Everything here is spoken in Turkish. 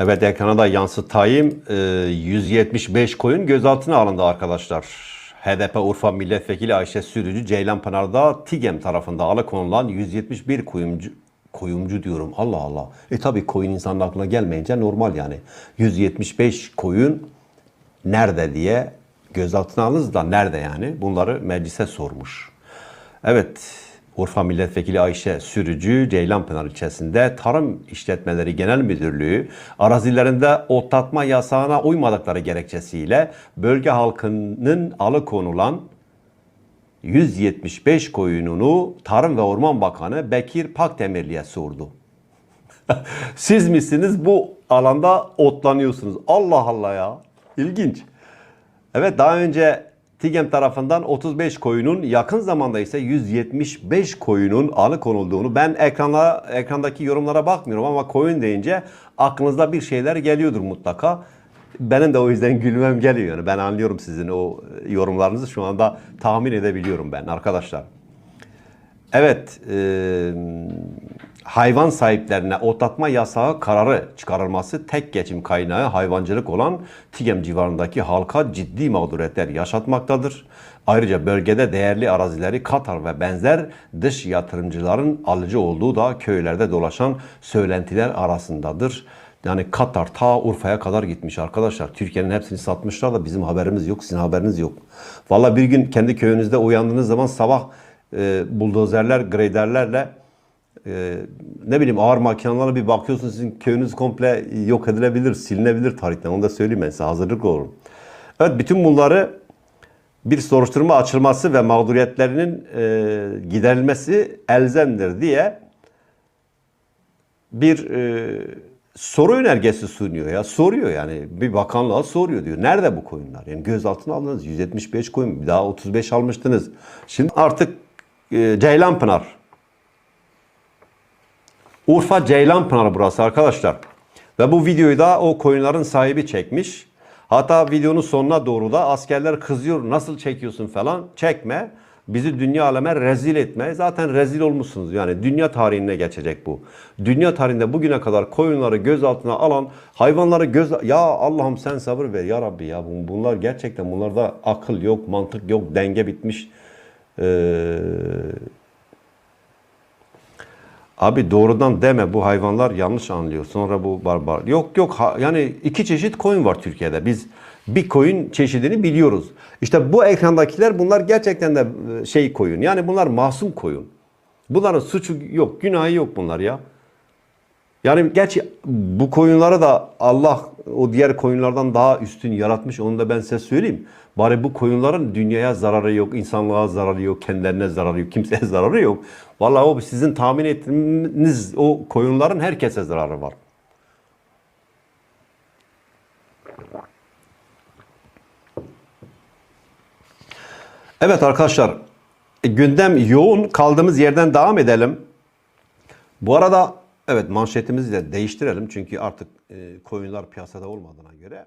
Evet ekrana yansıtayım. Ee, 175 koyun gözaltına alındı arkadaşlar. HDP Urfa Milletvekili Ayşe Sürücü Ceylanpınar'da TİGEM tarafında alıkonulan 171 kuyumcu koyumcu diyorum. Allah Allah. E tabi koyun insanın aklına gelmeyince normal yani. 175 koyun nerede diye gözaltına alınız da nerede yani? Bunları meclise sormuş. Evet, Urfa Milletvekili Ayşe Sürücü, Ceylanpınar ilçesinde Tarım İşletmeleri Genel Müdürlüğü arazilerinde otlatma yasağına uymadıkları gerekçesiyle bölge halkının alıkonulan 175 koyununu Tarım ve Orman Bakanı Bekir Pakdemirli'ye sordu. Siz misiniz bu alanda otlanıyorsunuz? Allah Allah ya. İlginç. Evet daha önce TİGEM tarafından 35 koyunun yakın zamanda ise 175 koyunun alıkonulduğunu ben ekrana, ekrandaki yorumlara bakmıyorum ama koyun deyince aklınızda bir şeyler geliyordur mutlaka. Benim de o yüzden gülmem geliyor. Yani ben anlıyorum sizin o yorumlarınızı şu anda tahmin edebiliyorum ben arkadaşlar. Evet, e, hayvan sahiplerine otlatma yasağı kararı çıkarılması tek geçim kaynağı hayvancılık olan TİGEM civarındaki halka ciddi mağduriyetler yaşatmaktadır. Ayrıca bölgede değerli arazileri Katar ve benzer dış yatırımcıların alıcı olduğu da köylerde dolaşan söylentiler arasındadır. Yani Katar ta Urfa'ya kadar gitmiş arkadaşlar. Türkiye'nin hepsini satmışlar da bizim haberimiz yok, sizin haberiniz yok. Valla bir gün kendi köyünüzde uyandığınız zaman sabah e, buldozerler, graderlerle e, ne bileyim ağır makinelerle bir bakıyorsunuz sizin köyünüz komple yok edilebilir, silinebilir tarihten. Onu da söyleyeyim ben size hazırlıklı olun. Evet bütün bunları bir soruşturma açılması ve mağduriyetlerinin e, giderilmesi elzemdir diye bir e, soru önergesi sunuyor ya. Soruyor yani. Bir bakanlığa soruyor diyor. Nerede bu koyunlar? Yani gözaltına aldınız. 175 koyun. Bir daha 35 almıştınız. Şimdi artık e, Ceylanpınar. Urfa Ceylanpınar burası arkadaşlar. Ve bu videoyu da o koyunların sahibi çekmiş. Hatta videonun sonuna doğru da askerler kızıyor. Nasıl çekiyorsun falan. Çekme. Bizi dünya aleme rezil etme. Zaten rezil olmuşsunuz. Yani dünya tarihine geçecek bu. Dünya tarihinde bugüne kadar koyunları gözaltına alan hayvanları göz... Ya Allah'ım sen sabır ver ya Rabbi ya. Bun- Bunlar gerçekten bunlarda akıl yok, mantık yok, denge bitmiş. Ee, Abi doğrudan deme bu hayvanlar yanlış anlıyor. Sonra bu barbar. Yok yok ha- yani iki çeşit koyun var Türkiye'de. Biz bir koyun çeşidini biliyoruz. İşte bu ekrandakiler bunlar gerçekten de e, şey koyun. Yani bunlar masum koyun. Bunların suçu yok, günahı yok bunlar ya. Yani gerçi bu koyunları da Allah o diğer koyunlardan daha üstün yaratmış. Onu da ben size söyleyeyim. Bari bu koyunların dünyaya zararı yok, insanlığa zararı yok, kendilerine zararı yok, kimseye zararı yok. Vallahi o sizin tahmin ettiğiniz o koyunların herkese zararı var. Evet arkadaşlar, e, gündem yoğun. Kaldığımız yerden devam edelim. Bu arada evet manşetimizi de değiştirelim. Çünkü artık e, koyunlar piyasada olmadığına göre